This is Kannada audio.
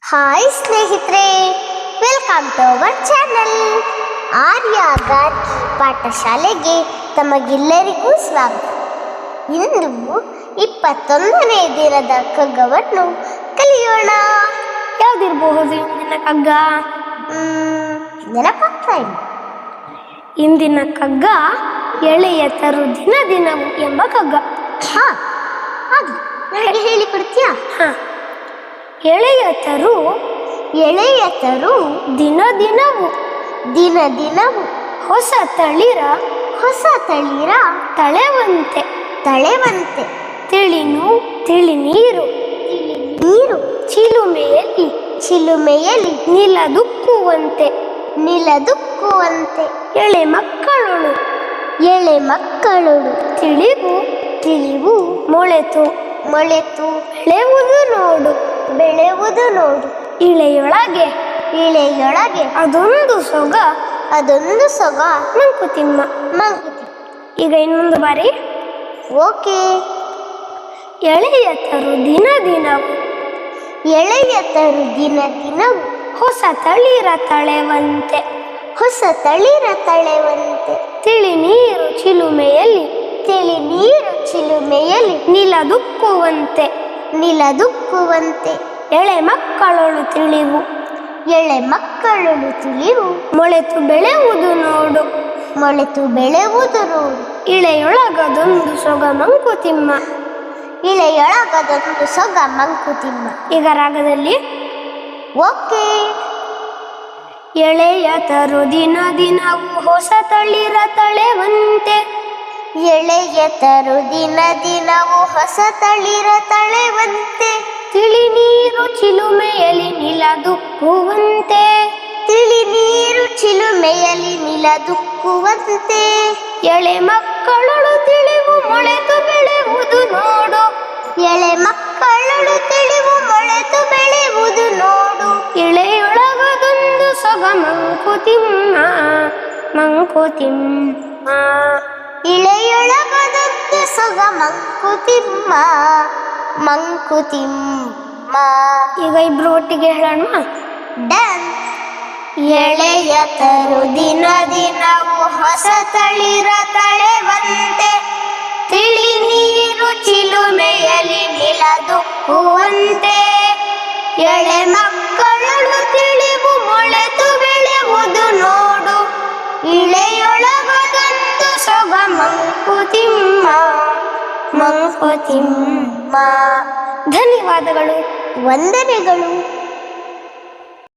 ಹಾಯ್ ಸ್ನೇಹಿತರೆ. Welcome to our channel Arya Gargi ಪಾಠಶಾಲೆಗೆ ತಮಗೆಲ್ಲರಿಗೂ ಸ್ವಾಗತ. ಇಂದು ಇಪ್ಪತ್ತೊಂದನೇ ದಿನದ ಕಗ್ಗವನ್ನು ಕಲಿಯೋಣ. ಯಾವ್ದಿರಬಹುದು? ಇಂದಿನ ಕಗ್ಗ? ನೆನಪಾಗ್ತಾ ಇಲ್ಲ. ಇಂದಿನ ಕಗ್ಗ ಎಳೆಯ ತರು ದಿನ ದಿನವು ಎಂಬ ಕಗ್ಗ. ಹಾ ಅದು ನನಗೆ ಹೇಳಿಕೊಡ್ತೀಯಾ? ಹ. ಎಳೆಯ ತರು ಎಳೆಯ ತರು ದಿನ ದಿನವು ದಿನ ದಿನವು ಹೊಸ ತಳಿರ ಹೊಸ ತಳಿರ ತಳೆವಂತೆ ತಳೆವಂತೆ. ತಿಳಿನು ತಿಳಿ ನೀರು ನೀರು ಚಿಲುಮೆಯಲ್ಲಿ ಚಿಲುಮೆಯಲ್ಲಿ ನಿಲದುಕ್ಕುವಂತೆ ನಿಲದುಕ್ಕುವಂತೆ. ಎಳೆ ಮಕ್ಕಳು ಎಳೆ ಮಕ್ಕಳು ತಿಳಿವು ತಿಳಿವು ಮೊಳೆತು ಮೊಳೆತು ಎಳೆವುದು ನೋಡು. ಬೆಳೆಯುವುದು ನೋಡು. ಇಳೆಯೊಳಗೆ ಇಳೆಯೊಳಗೆ. ಅದೊಂದು ಸೊಗ ಅದೊಂದು ಸೊಗ. ಮಂಕುತಿಮ್ಮ ಮಂಕುತಿ ಈಗ ಇನ್ನೊಂದು ಬಾರಿ. ಓಕೆ. ಎಳೆಯತ್ತರು ತರು ದಿನ ದಿನವು. ಎಳೆಯತ್ತರು ದಿನ ದಿನವು. ಹೊಸ ತಳಿರ ತಳೆವಂತೆ. ಹೊಸ ತಳಿರ ತಳೆವಂತೆ. ತಿಳಿ ನೀರು ಚಿಲುಮೆಯಲ್ಲಿ ತಿಳಿ ನೀರು ಚಿಲುಮೆಯಲ್ಲಿ ನಿಲದುಕ್ಕುವಂತೆ. ನಿಲದುಕ್ಕುವಂತೆ. ಎಳೆ ಮಕ್ಕಳಳು ತಿಳಿವು. ಎಳೆ ಮಕ್ಕಳು ತಿಳಿವು. ಮೊಳೆತು ಬೆಳೆವುದು ನೋಡು. ಮೊಳೆತು ಬೆಳೆಯುವುದು ನೋಡು. ಇಳೆಯೊಳಗದೊಂದು ಸೊಗ ಮಂಕುತಿಮ್ಮ ಇಳೆಯೊಳಗದೊಂದು ಸೊಗ ಮಂಕುತಿಮ್ಮ ಈಗ ರಾಗದಲ್ಲಿ. ಓಕೆ. ಎಳೆಯ ತರು ದಿನ ದಿನವು ಹೊಸ ತಳಿರ ತಳೆವಂತೆ. ಎಳೆಯ ತರು ದಿನ ದಿನವು ಹೊಸ ತಳಿರ ತಳೆವಂತೆ. ತಿಳಿ ನೀರು ಚಿಲುಮೆಯಲ್ಲಿ ನಿಲದುಕ್ಕುವಂತೆ. ತಿಳಿ ನೀರು ಚಿಲುಮೆಯಲ್ಲಿ ನಿಲದುಕ್ಕುವಂತೆ. ಎಳೆ ಮಕ್ಕಳು ತಿಳಿವು ಮೊಳೆತು ಬೆಳೆಯುವುದು ನೋಡು. ಎಳೆ ಮಕ್ಕಳು ತಿಳಿವು ಮೊಳೆತು ಬೆಳೆವುದು ನೋಡು. ಎಳೆಯೊಳಗದೊಂದು ಸೊಗ ಮಂಕುತಿಮ್ಮ ಮಂಕುತಿಮ್ಮ ಇಳೆಯೊಳಗದಂತೆ ಸೊಗ ಮಂಕುತಿಮ್ಮ. ಮಂಕುತಿಮ್ಮ ಈಗ ಇಬ್ರು ಒಟ್ಟಿಗೆ ಹೇಳೋಣ. ಡ್ಯಾನ್ಸ್ ಎಳೆಯ ತರು ದಿನ ದಿನವು ಹೊಸ ತಳಿರ ತಳೆವಂತೆ. ತಿಳಿ ನೀರು ಚಿಲುಮೆಯಲ್ಲಿ ನಿಲದುಕ್ಕುವಂತೆ. ಎಳೆ ಮಕ್ಕಳು ತಿಳಿವು ಮೊಳೆತು ಬೆಳೆಯುವುದು ನೋಡು. ಇಳೆಯೊಳಗದೊಂದು ಸೊಗ ಮಂಕುತಿಮ್ಮ ಮಂಕುತಿಮ್ಮ. ಧನ್ಯವಾದಗಳು ವಂದನೆಗಳು.